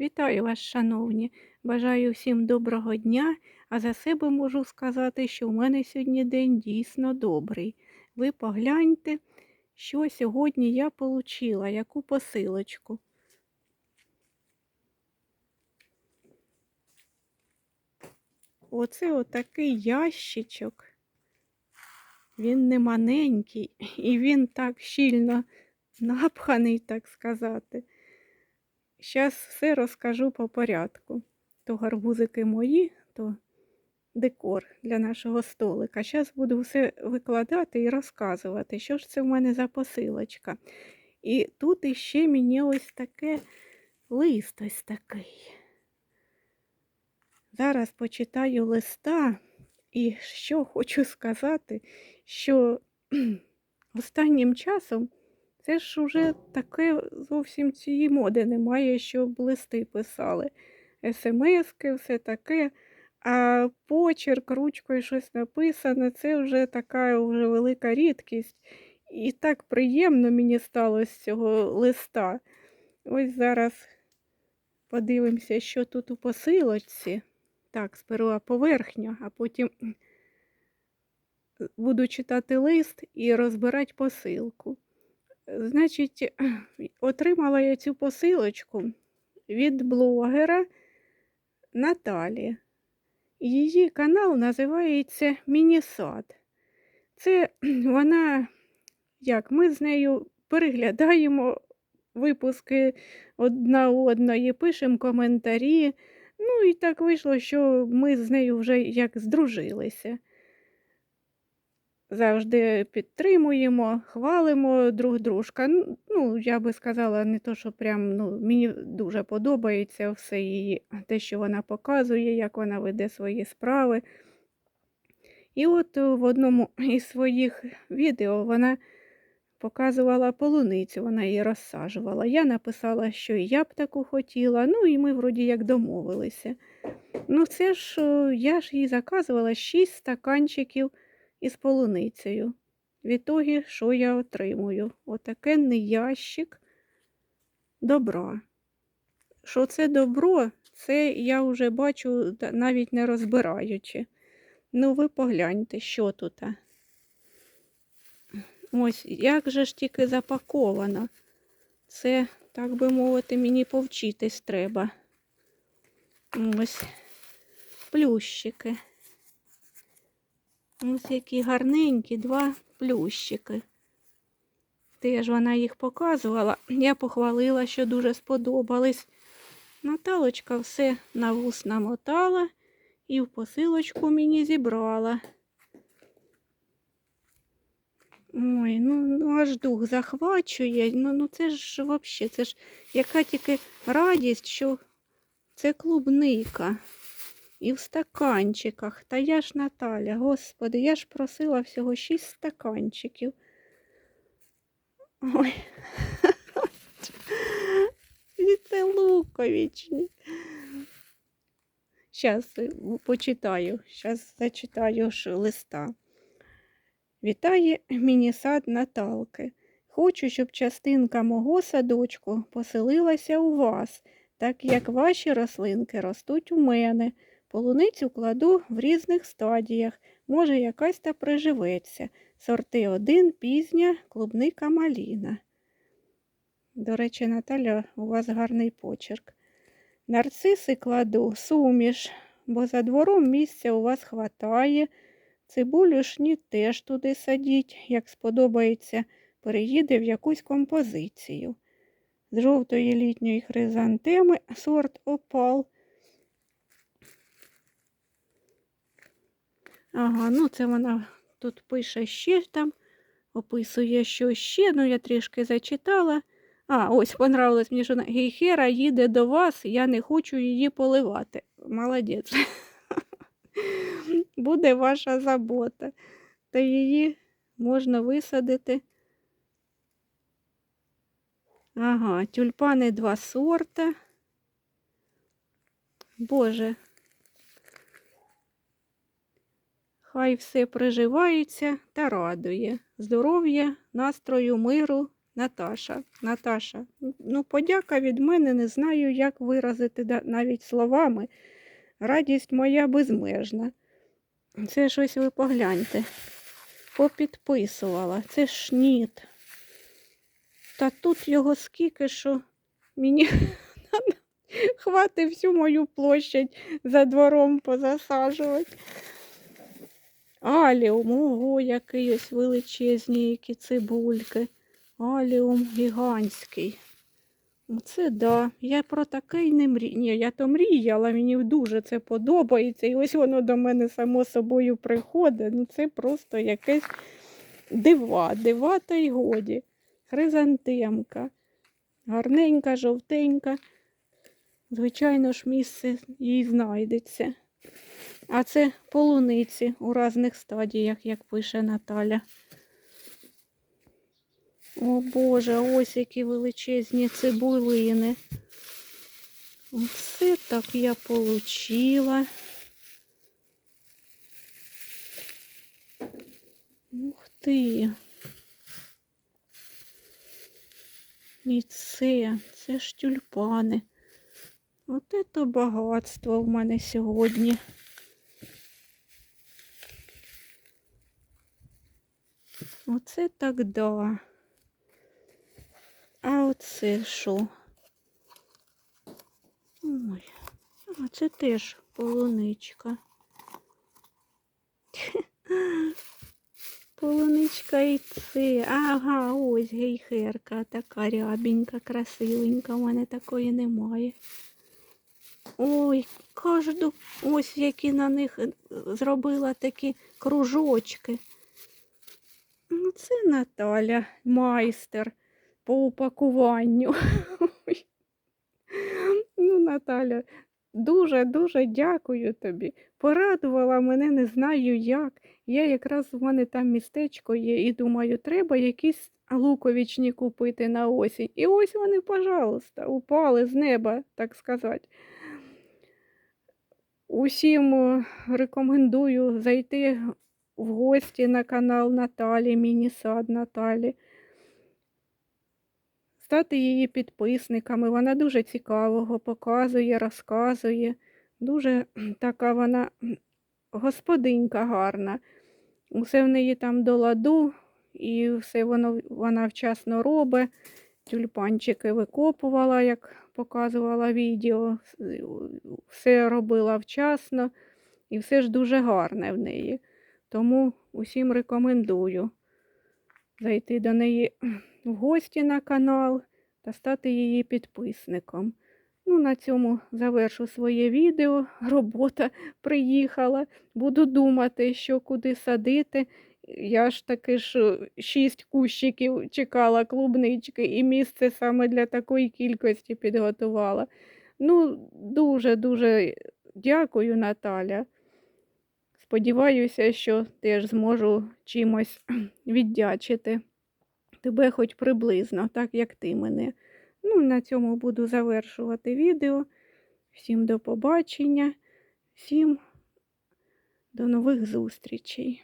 Вітаю вас, шановні. Бажаю всім доброго дня, а за себе можу сказати, що у мене сьогодні день дійсно добрий. Ви погляньте, що сьогодні я отримала, яку посилочку. Оце отакий ящичок. Він не маленький, і він так щільно напханий, так сказати. Зараз все розкажу по порядку. То гарбузики мої, то декор для нашого столика. Зараз буду все викладати і розказувати, що ж це в мене за посилочка. І тут іще мені ось таке лист ось такий. Зараз почитаю листа, і що хочу сказати, що останнім часом це ж уже таке зовсім цієї моди немає, щоб листи писали. СМСки, все таке. А почерк ручкою щось написане, це вже така вже велика рідкість. І так приємно мені стало з цього листа. Ось зараз подивимося, що тут у посилочці. Так, сперва поверхня, а потім буду читати лист і розбирати посилку. Значить, отримала я цю посилочку від блогера Наталі. Її канал називається Мінісад. Це вона, як ми з нею переглядаємо випуски одна одної, пишемо коментарі. Ну і так вийшло, що ми з нею вже як здружилися завжди підтримуємо, хвалимо друг дружка. Ну, я би сказала, не то, що прям ну, мені дуже подобається все її, те, що вона показує, як вона веде свої справи. І от в одному із своїх відео вона показувала полуницю, вона її розсаджувала. Я написала, що я б таку хотіла, ну і ми вроді як домовилися. Ну, це ж я ж їй заказувала 6 стаканчиків із полуницею. Відтоді, що я отримую? Отакенний ящик добра. Що це добро, це я вже бачу, навіть не розбираючи. Ну, ви погляньте, що тут. Ось, як же ж тільки запаковано. Це, так би мовити, мені повчитись треба. Ось плющики. Ось які гарненькі два плющики. Теж вона їх показувала. Я похвалила, що дуже сподобались. Наталочка все на вус намотала і в посилочку мені зібрала. Ой, ну, ну аж дух захвачує. Ну, ну це ж взагалі, це ж яка тільки радість, що це клубника. І в стаканчиках. Та я ж Наталя, господи, я ж просила всього шість стаканчиків. Ой. Це луковичні. Зараз почитаю, зараз зачитаю ж листа. Вітає мені сад Наталки. Хочу, щоб частинка мого садочку поселилася у вас, так як ваші рослинки ростуть у мене. Полуницю кладу в різних стадіях, може, якась та приживеться. Сорти один, пізня, клубника маліна. До речі, Наталя, у вас гарний почерк. Нарциси кладу, суміш, бо за двором місця у вас хватає. Цибулю шні теж туди садіть, як сподобається, переїде в якусь композицію. З жовтої літньої хризантеми сорт опал. Ага, ну це вона тут пише ще там, описує, що ще, ну я трішки зачитала. А, ось понравилось мені, що гейхера їде до вас, я не хочу її поливати. Молодець. Буде ваша забота. Та її можна висадити. Ага, тюльпани два сорта. Боже, Хай все приживається та радує, здоров'я, настрою, миру Наташа, Наташа, ну- подяка від мене, не знаю, як виразити навіть словами. Радість моя безмежна. Це щось ви погляньте. Попідписувала. Це ж ніт. Та тут його скільки, що мені хватить всю мою площадь за двором позасаджувати. Аліум, ого, який ось величезні, які цибульки. Аліум гігантський. Оце да. Я про таке й не мрію. Ні, я то мріяла, мені дуже це подобається. І ось воно до мене само собою приходить. Ну це просто якесь дива, дива та й годі. Хризантемка. Гарненька, жовтенька. Звичайно ж, місце їй знайдеться. А це полуниці у різних стадіях, як пише Наталя. О Боже, ось які величезні цибулини. Оце так я получила. Ух ти. І це, це ж тюльпани. От це багатство в мене сьогодні. Оце так да. А оце що? Ой, а це теж полуничка. Полуничка і це. Ага, ось гейхерка така рябенька, красивенька. У мене такої немає. Ой, кожну, ось які на них е, зробила такі кружочки. Ну, це Наталя, майстер по упакуванню. Ну, Наталя, дуже-дуже дякую тобі. Порадувала мене, не знаю як. Я якраз в мене там містечко є і думаю, треба якісь луковичні купити на осінь. І ось вони, пожалуйста, упали з неба, так сказати. Усім е, рекомендую зайти в гості на канал Наталі, міні-сад Наталі. Стати її підписниками. Вона дуже цікавого показує, розказує. Дуже така вона господинька гарна. Усе в неї там до ладу, і все воно, вона вчасно робить. Тюльпанчики викопувала, як показувала відео. Все робила вчасно і все ж дуже гарне в неї. Тому усім рекомендую зайти до неї в гості на канал та стати її підписником. Ну, на цьому завершу своє відео. Робота приїхала. Буду думати, що куди садити. Я ж таки ж е, шість кущиків чекала клубнички і місце саме для такої кількості підготувала. Ну, дуже-дуже дякую, Наталя. Сподіваюся, що теж зможу чимось віддячити тебе хоч приблизно, так як ти мене. Ну, на цьому буду завершувати відео. Всім до побачення, всім до нових зустрічей.